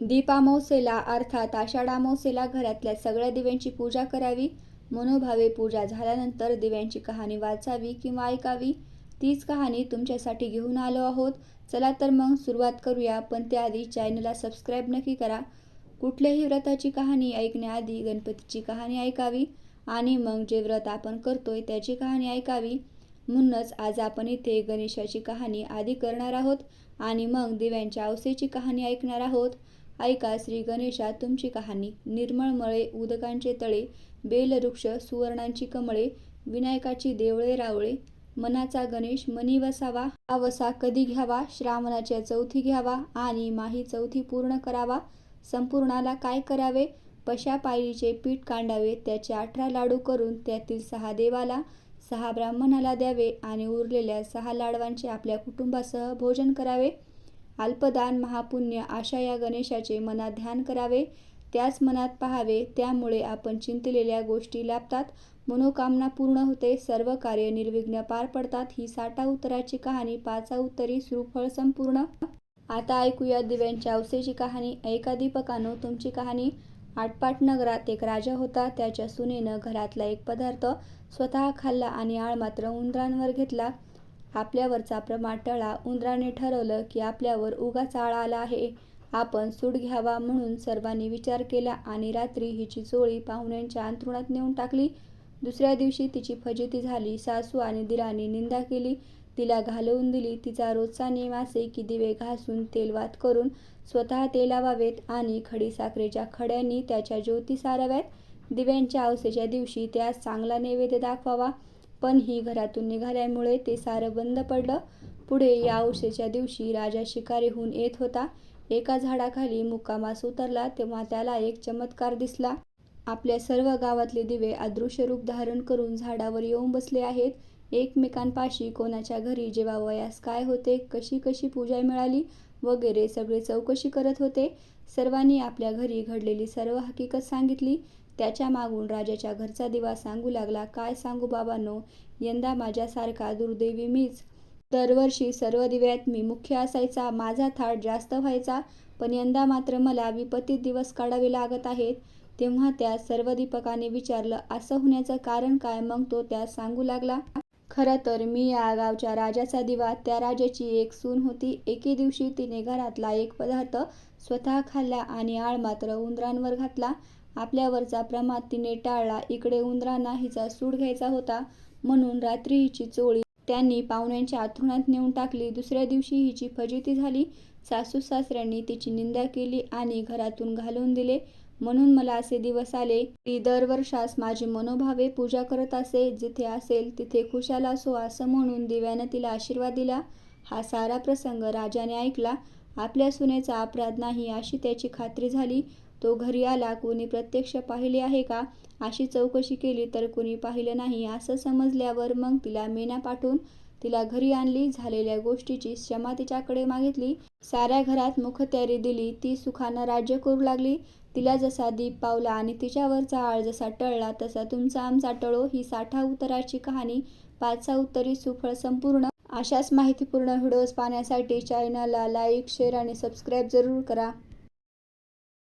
दीपामौसेला अर्थात आषाढ घरातल्या सगळ्या दिव्यांची पूजा करावी. मनोभावे पूजा झाल्यानंतर दिव्यांची कहाणी वाचावी किंवा ऐकावी. तीच कहाणी तुमच्यासाठी घेऊन आलो आहोत. चला तर मग सुरुवात करूया पण त्याआधी चॅनलला सबस्क्राईब नक्की करा. कुठल्याही व्रताची कहाणी ऐकण्याआधी गणपतीची कहाणी ऐकावी आणि मग जे व्रत आपण करतोय त्याची कहाणी ऐकावी. म्हणूनच आज आपण इथे गणेशाची कहाणी आधी करणार आहोत आणि मग दिव्यांच्या अवसेची कहाणी ऐकणार आहोत. ऐका श्री गणेशा तुमची कहाणी निर्मळ मळे उदकांचे तळे बेलवृक्ष सुवर्णांची कमळे विनायकाची देवळे रावळे मनाचा गणेश मनी वसावा हा वसा कधी घ्यावा श्रावणाच्या चौथी घ्यावा आणि माही चौथी पूर्ण करावा संपूर्णाला काय करावे पशा पायरीचे पीठ कांडावे त्याचे अठरा लाडू करून त्यातील सहा देवाला सहा ब्राह्मणाला द्यावे आणि उरलेल्या सहा लाडवांचे आपल्या कुटुंबासह भोजन करावे. अल्पदान महापुण्य अशा या गणेशाचे मनात ध्यान करावे त्याच मनात पहावे त्यामुळे आपण चिंतलेल्या गोष्टी लाभतात. मनोकामना पूर्ण होते सर्व कार्य निर्विघ्न पार पडतात. ही साठा उत्तराची कहाणी पाचा उत्तरी सुफळ संपूर्ण. आता ऐकूया दिव्यांच्या अवसेची कहाणी. ऐका दीपकानो तुमची कहाणी. आटपाट नगरात एक राजा होता. त्याच्या सुनेनं घरातला एक पदार्थ स्वतः खाल्ला आणि आळ मात्र उंदरांवर घेतला. आपल्यावरचा प्रमाटळा उंदराने ठरवलं की आपल्यावर उगाच आळा आला आहे. आपण सूड घ्यावा म्हणून सर्वांनी विचार केला आणि रात्री हिची चोळी पाहुण्यांच्या अंथरुणात नेऊन टाकली. दुसऱ्या दिवशी तिची फजिती झाली. सासू आणि दिराने निंदा केली. तिला घालवून दिली. तिचा रोजचा नियम असे की दिवे घासून तेलवात करून स्वतः ते लावावेत आणि खडीसाखरेच्या खड्यांनी त्याच्या ज्योती साराव्यात. दिव्यांच्या अवसेच्या दिवशी त्यास चांगला नैवेद्य दाखवावा. पण ही घरातून निघाल्यामुळे ते सारं बंद पडलं. पुढे या उशेच्या दिवशी राजा शिकारीहून येत होता. एका झाडाखाली मुक्कामास उतरला तेव्हा त्याला एक चमत्कार दिसला. आपल्या सर्व गावातले दिवे अदृश्य रूप धारण करून झाडावर येऊन बसले आहेत. एकमेकांपाशी कोणाच्या घरी जेव्हा वयास काय होते कशी कशी पूजा मिळाली वगैरे सगळे चौकशी करत होते. सर्वांनी आपल्या घरी घडलेली सर्व हकीकत सांगितली. त्याच्या मागून राजाच्या घरचा दिवा सांगू लागला काय सांगू बाबांनो? यंदा माझ्यासारखा दुर्दैवी मीच. दरवर्षी सर्व दिव्यात मी मुख्य असायचा माझा थाट जास्त व्हायचा पण यंदा मात्र मला विपत्तीत दिवस काढावे लागत आहेत. तेव्हा त्या सर्व दीपकाने विचारलं असं होण्याचं कारण काय? मग तो त्यास सांगू लागला खरं तर मी या गावच्या राजाचा दिवा त्या राजाची एक सून होती. एके दिवशी तिने घरातला एक पदार्थ स्वतः खाल्ला आणि आळ मात्र उंदरांवर घातला. आपल्यावरचा प्रमाद तिने टाळला. इकडे उंदरांना हिचा सूड घ्यायचा होता. म्हणून रात्री हिची चोळी त्यांनी पाहुण्यांच्या आथरुणात नेऊन टाकली. दुसऱ्या दिवशी हिची फजिती झाली. सासू सासऱ्यांनी तिची निंदा केली आणि घरातून घालवून दिले. म्हणून मला असे दिवस आले ती दरवर्षास माझी मनोभावे पूजा करत असे. जिथे असेल तिथे खुशाल असो असं म्हणून दिव्यानं तिला आशीर्वाद दिला. हा सारा प्रसंग राजाने ऐकला. आपल्या सुनेचा अपराध नाही अशी त्याची खात्री झाली. तो घरी आला कोणी प्रत्यक्ष पाहिले आहे का? अशी चौकशी केली तर कोणी पाहिलं नाही असं समजल्यावर मग तिला मेना पाठवून तिला घरी आणली. झालेल्या गोष्टीची क्षमा तिच्याकडे मागितली. साऱ्या घरात मुखत्यारी दिली. ती सुखानं राज्य करू लागली. तिला जसा दीप पावला आणि तिच्यावरचा आळ जसा टळला तसा तुमचा आमचा टळो. ही साठा उत्तराची कहाणी पाचसा उत्तरी सुफळ संपूर्ण. अशाच माहितीपूर्ण व्हिडिओज पाहण्यासाठी चॅनलला लाईक शेअर आणि सबस्क्राईब जरूर करा.